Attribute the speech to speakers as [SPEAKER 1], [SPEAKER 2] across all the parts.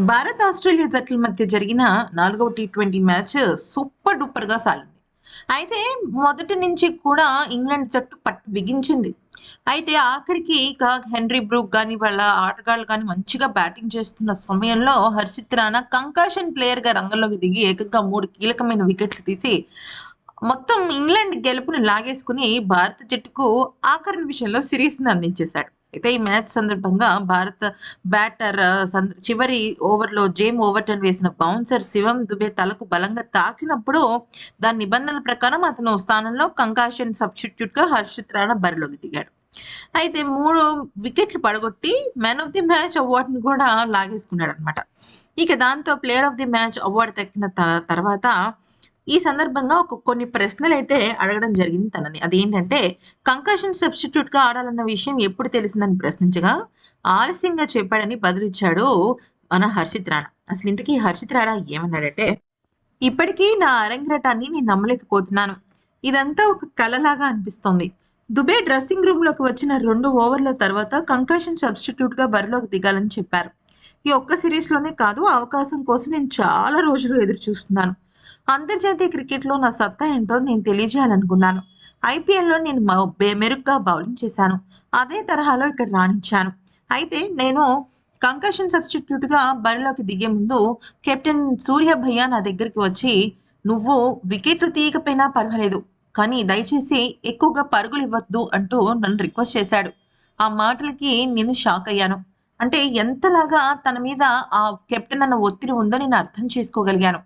[SPEAKER 1] Bharat Australia జట్ల మధ్య జరిగిన నాలుగవ టీ ట్వంటీ మ్యాచ్ సూపర్ డూపర్గా సాగింది. అయితే మొదటి నుంచి కూడా ఇంగ్లాండ్ జట్టు పట్టు బిగించింది. అయితే ఆఖరికి ఇక హెన్రీ బ్రూక్ కానీ వాళ్ళ ఆటగాళ్ళు కానీ మంచిగా బ్యాటింగ్ చేస్తున్న సమయంలో హర్షిత్ రాణా కంకాషన్ ప్లేయర్గా రంగంలోకి దిగి ఏకంగా మూడు కీలకమైన వికెట్లు తీసి మొత్తం ఇంగ్లాండ్ గెలుపుని లాగేసుకుని భారత జట్టుకు ఆఖరి నిమిషంలో సిరీస్ని అందించేశాడు. అయితే ఈ మ్యాచ్ సందర్భంగా భారత బ్యాటర్ సంద- చివరి ఓవర్లో జేమ్ ఓవర్టన్ వేసిన బౌన్సర్ శివం దుబే తలకు బలంగా తాకినప్పుడు దాని నిబంధనల ప్రకారం అతను స్థానంలో కంకాషన్ సబ్స్టిట్యూట్గా హర్షిత్ రాణా బరిలోకి దిగాడు. అయితే మూడు వికెట్లు పడగొట్టి మ్యాన్ ఆఫ్ ది మ్యాచ్ అవార్డుని కూడా లాగేసుకున్నాడు అనమాట ఇక దాంతో player of the match award తక్కిన త- తర్వాత ఈ సందర్భంగా ఒక కొన్ని ప్రశ్నలు అయితే అడగడం జరిగింది తనని. అదేంటంటే కంకషన్ సబ్స్టిట్యూట్గా ఆడాలన్న విషయం ఎప్పుడు తెలిసిందని ప్రశ్నించగా ఆలస్యంగా చెప్పాడని బదులిచ్చాడు మన హర్షిత్ రాణా. అసలు ఇంతకీ హర్షిత్ రాణా ఏమన్నాడంటే ఇప్పటికీ నా అరంగరటాన్ని నేను నమ్మలేకపోతున్నాను. ఇదంతా ఒక కలలాగా అనిపిస్తోంది. దుబే డ్రెస్సింగ్ రూమ్లోకి వచ్చిన రెండు ఓవర్ల తర్వాత కంకషన్ సబ్స్టిట్యూట్గా బరిలోకి దిగాలని చెప్పారు. ఈ ఒక్క సిరీస్లోనే కాదు అవకాశం కోసం నేను చాలా రోజులు ఎదురు చూస్తున్నాను అంతర్జాతీయ క్రికెట్లో నా సత్తా ఏంటో నేను తెలియజేయాలనుకున్నాను. ఐపీఎల్లో నేను మెరుగ్గా బౌలింగ్ చేశాను. అదే తరహాలో ఇక్కడ రాణించాను. అయితే నేను కంకషన్ సబ్స్టిట్యూట్గా బరిలోకి దిగే ముందు కెప్టెన్ సూర్య భయ్య నా దగ్గరికి వచ్చి నువ్వు వికెట్లు తీయకపోయినా పర్వాలేదు కానీ దయచేసి ఎక్కువగా పరుగులు ఇవ్వద్దు అంటూ నన్ను రిక్వెస్ట్ చేశాడు. ఆ మాటలకి నేను షాక్ అయ్యాను. అంటే ఎంతలాగా తన మీద ఆ కెప్టెన్ అన్న ఒత్తిడి ఉందో నేను అర్థం చేసుకోగలిగాను.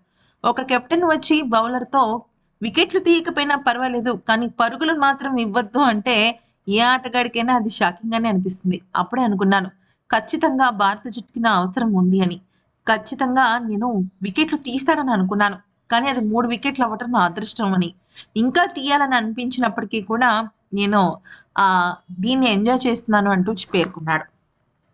[SPEAKER 1] ఒక కెప్టెన్ వచ్చి బౌలర్తో వికెట్లు తీయకపోయినా పర్వాలేదు కానీ పరుగులు మాత్రం ఇవ్వద్దు అంటే ఏ ఆటగాడికైనా అది షాకింగ్ గానే అనిపిస్తుంది. అప్పుడే అనుకున్నాను ఖచ్చితంగా భారత జట్టుకి నా అవసరం ఉంది అని. ఖచ్చితంగా నేను వికెట్లు తీస్తానని అనుకున్నాను కానీ అది మూడు వికెట్లు అవ్వటం నా అదృష్టం అని. ఇంకా తీయాలని అనిపించినప్పటికీ కూడా నేను దీన్ని ఎంజాయ్ చేస్తున్నాను అంటూ పేర్కొన్నాడు.